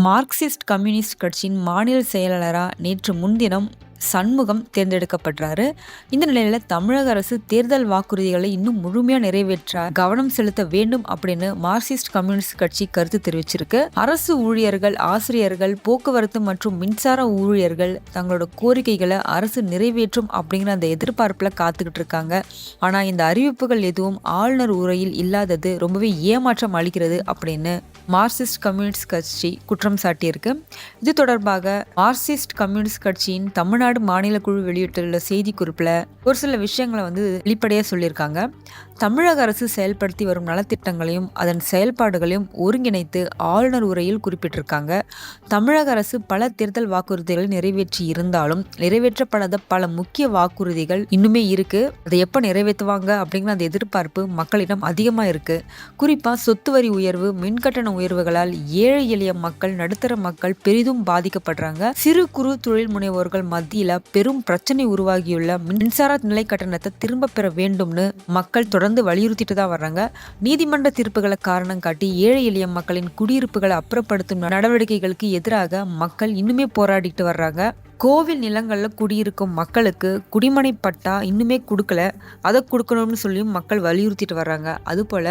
Marxist communist கட்சியின் மாநில செயலாளராக நேற்று முன்தினம் சண்முகம் தேர்ந்தெடுக்கப்படுறாரு. இந்த நிலையில தமிழக அரசு தேர்தல் வாக்குறுதிகளை இன்னும் முழுமையாக நிறைவேற்ற கவனம் செலுத்த வேண்டும் அப்படின்னு மார்க்சிஸ்ட் கம்யூனிஸ்ட் கட்சி கருத்து தெரிவிச்சிருக்கு. அரசு ஊழியர்கள் ஆசிரியர்கள் போக்குவரத்து மற்றும் மின்சார ஊழியர்கள் தங்களோட கோரிக்கைகளை அரசு நிறைவேற்றும் அப்படிங்கிற அந்த எதிர்பார்ப்பில் காத்துக்கிட்டு இருக்காங்க. ஆனால் இந்த அறிவிப்புகள் எதுவும் ஆளுநர் உரையில் இல்லாதது ரொம்பவே ஏமாற்றம் அளிக்கிறது அப்படின்னு மார்க்சிஸ்ட் கம்யூனிஸ்ட் கட்சி குற்றம் சாட்டியிருக்கு. இது தொடர்பாக மார்க்சிஸ்ட் கம்யூனிஸ்ட் கட்சியின் தமிழ்நாடு மாநில குழு வெளியிட்டுள்ள செய்திக்குறிப்பில் ஒரு சில விஷயங்களை வந்து வெளிப்படையாக சொல்லியிருக்காங்க. தமிழக அரசு செயல்படுத்தி வரும் நலத்திட்டங்களையும் அதன் செயல்பாடுகளையும் ஒருங்கிணைத்து ஆளுநர் உரையில் குறிப்பிட்டிருக்காங்க. தமிழக அரசு பல தேர்தல் வாக்குறுதிகளை நிறைவேற்றி இருந்தாலும் நிறைவேற்றப்படாத பல முக்கிய வாக்குறுதிகள் இன்னுமே இருக்கு. அதை எப்போ நிறைவேற்றுவாங்க அப்படிங்கிற அந்த எதிர்பார்ப்பு மக்களிடம் அதிகமாக இருக்கு. குறிப்பாக சொத்து வரி உயர்வு மின்கட்டண உயர்வுகளால் ஏழை எளிய மக்கள் நடுத்தர மக்கள் பெரிதும் பாதிக்கப்படுறாங்க. சிறு குறு தொழில் முனைவோர்கள் மத்திய மத்தியில் பெரும் பிரச்சனை உருவாகியுள்ள மின்சார நிலை கட்டணத்தை திரும்ப பெற வேண்டும்னு மக்கள் தொடர்ந்து வலியுறுத்திட்டு தான் வர்றாங்க. நீதிமன்ற தீர்ப்புகளை காரணம் காட்டி ஏழை எளிய மக்களின் குடியிருப்புகளை அப்புறப்படுத்தும் நடவடிக்கைகளுக்கு எதிராக மக்கள் இன்னுமே போராடிட்டு வர்றாங்க. கோவில் நிலங்களில் குடியிருக்கும் மக்களுக்கு குடிமனை பட்டா இன்னுமே கொடுக்கல. அதை கொடுக்கணும்னு சொல்லியும் மக்கள் வலியுறுத்திட்டு வர்றாங்க. அதுபோல்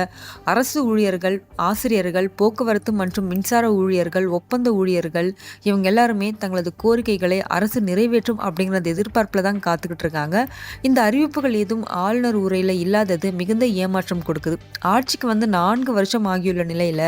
அரசு ஊழியர்கள் ஆசிரியர்கள் போக்குவரத்து மற்றும் மின்சார ஊழியர்கள் ஒப்பந்த ஊழியர்கள் இவங்க எல்லாருமே தங்களது கோரிக்கைகளை அரசு நிறைவேற்றும் அப்படிங்கிறத எதிர்பார்ப்பில் தான் காத்துக்கிட்டு இருக்காங்க. இந்த அறிவிப்புகள் எதுவும் ஆளுநர் உரையில் இல்லாதது மிகுந்த ஏமாற்றம் கொடுக்குது. ஆட்சிக்கு வந்து நான்கு வருஷம் ஆகியுள்ள நிலையில்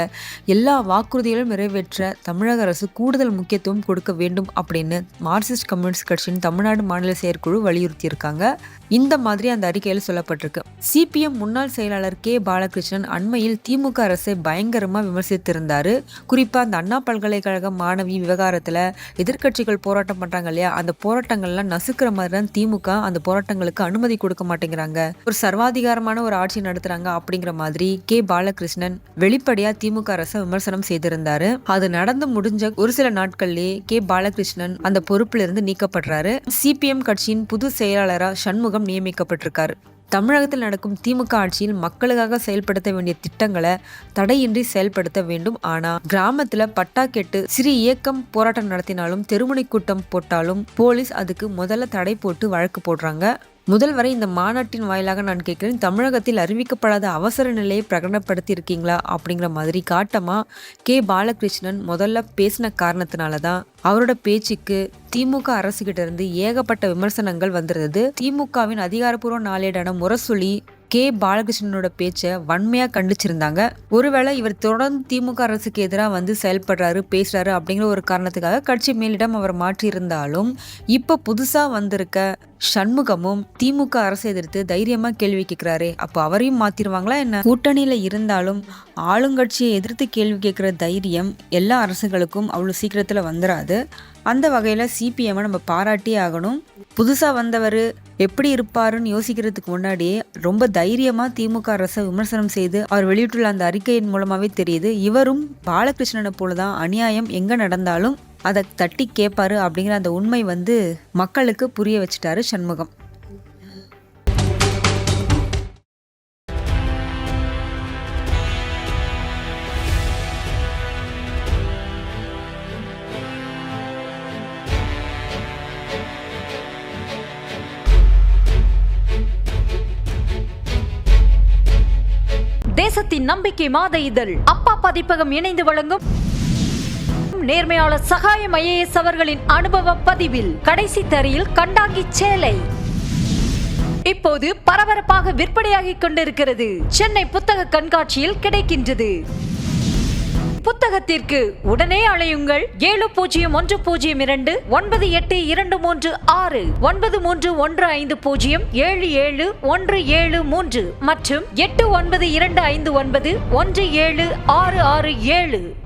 எல்லா வாக்குறுதிகளும் நிறைவேற்ற தமிழக அரசு கூடுதல் முக்கியத்துவம் கொடுக்க வேண்டும் அப்படின்னு மார்ச் மார்க்சிஸ்ட் கம்யூனிஸ்ட் கட்சியின் தமிழ்நாடு மாநில செயற்குழு வலியுறுத்தியிருக்காங்க. இந்த மாதிரி அந்த அறிக்கையில் சொல்லப்பட்டிருக்கு. சிபிஎம் முன்னாள் செயலாளர் கே. பாலகிருஷ்ணன் அண்மையில் திமுக அரசை பயங்கரமாக விமர்சித்திருந்தாரு. குறிப்பாக அந்த அண்ணா பல்கலைக்கழக மாணவி விவகாரத்தில் எதிர்க்கட்சிகள் போராட்டம் பண்ணுறாங்க இல்லையா? அந்த போராட்டங்கள்லாம் நசுக்கிற மாதிரி தான் திமுக அந்த போராட்டங்களுக்கு அனுமதி கொடுக்க மாட்டேங்கிறாங்க. ஒரு சர்வாதிகாரமான ஒரு ஆட்சி நடத்துறாங்க அப்படிங்கிற மாதிரி கே. பாலகிருஷ்ணன் வெளிப்படையாக திமுக அரசை விமர்சனம் செய்திருந்தாரு. அது நடந்து முடிஞ்ச ஒரு சில நாட்கள்லேயே கே. பாலகிருஷ்ணன் அந்த பொறுப்பில் இருந்து நீக்கப்படுறாரு. சிபிஎம் கட்சியின் புது செயலாளராக சண்முகம் நியமிக்கப்பட்டிருக்காரு. தமிழகத்தில் நடக்கும் திமுக ஆட்சியில் மக்களுக்காக செயல்படுத்த வேண்டிய திட்டங்களை தடையின்றி செயல்படுத்த வேண்டும். ஆனால் கிராமத்தில் பட்டா கேட்டு சிறு இயக்கம் போராட்டம் நடத்தினாலும் தெருமுனை கூட்டம் போட்டாலும் போலீஸ் அதுக்கு முதல்ல தடை போட்டு வழக்கு போடுறாங்க. முதல் வரை இந்த மாநாட்டின் வாயிலாக நான் கேட்கிறேன் தமிழகத்தில் அறிவிக்கப்படாத அவசர நிலையை பிரகடனப்படுத்தி இருக்கீங்களா அப்படிங்கிற மாதிரி காட்டமாக கே. பாலகிருஷ்ணன் முதல்ல பேசின காரணத்தினால தான் அவரோட பேச்சுக்கு திமுக அரசுகிட்ட இருந்து ஏகப்பட்ட விமர்சனங்கள் வந்திருந்தது. திமுகவின் அதிகாரப்பூர்வ நாளேடான முரசொலி கே. பாலகிருஷ்ணனோட பேச்சை வன்மையாக கண்டிச்சிருந்தாங்க. ஒருவேளை இவர் தொடர்ந்து திமுக அரசுக்கு எதிராக வந்து செயல்படுறாரு பேசுறாரு அப்படிங்கிற ஒரு காரணத்துக்காக கட்சி மேலிடம் அவர் மாற்றியிருந்தாலும் இப்போ புதுசாக வந்திருக்க சண்முகமும் திமுக அரசை எதிர்த்து தைரியமாக கேள்வி கேட்கிறாரு அப்போ அவரையும் மாத்திருவாங்களா என்ன? கூட்டணியில் இருந்தாலும் ஆளுங்கட்சியை எதிர்த்து கேள்வி கேட்குற தைரியம் எல்லா அரசுகளுக்கும் அவ்வளோ சீக்கிரத்தில் வந்துடாது அந்த வகையில் சிபிஎம்மை நம்ம பாராட்டியே ஆகணும். புதுசாக வந்தவர் எப்படி இருப்பாருன்னு யோசிக்கிறதுக்கு முன்னாடியே ரொம்ப தைரியமாக திமுக அரசை விமர்சனம் செய்து அவர் வெளியிட்டுள்ள அந்த அறிக்கையின் மூலமாகவே தெரியுது. இவரும் பாலகிருஷ்ணனை போல தான் அநியாயம் எங்கே நடந்தாலும் அதை தட்டி கேட்பாரு அப்படிங்கிற அந்த உண்மை வந்து மக்களுக்கு புரிய வச்சுட்டாரு சண்முகம். தேசத்தின் நம்பிக்கை மாத இதழ். அப்பா பதிப்பகம் இணைந்து வழங்கும் வழங்கும் நேர்மையாளர் சகாயம் ஐஏஎஸ் அவர்களின் அனுபவ பதிவில் கடைசி தரையில் கண்டாங்கி சேலை. இப்போது பரபரப்பாக விற்பனையாகிக் கொண்டிருக்கிறது. சென்னை புத்தக கண்காட்சியில் கிடைக்கின்றது. புத்தகத்திற்கு உடனே அழையுங்கள் ஏழு பூஜ்ஜியம் ஒன்று பூஜ்ஜியம் இரண்டு ஒன்பது எட்டு இரண்டு மூன்று ஆறு ஒன்பது மூன்று ஒன்று ஐந்து பூஜ்ஜியம் ஏழு ஏழு ஒன்று ஏழு மூன்று மற்றும் எட்டு ஒன்பது இரண்டு ஐந்து ஒன்பது ஒன்று ஏழு ஆறு ஆறு ஏழு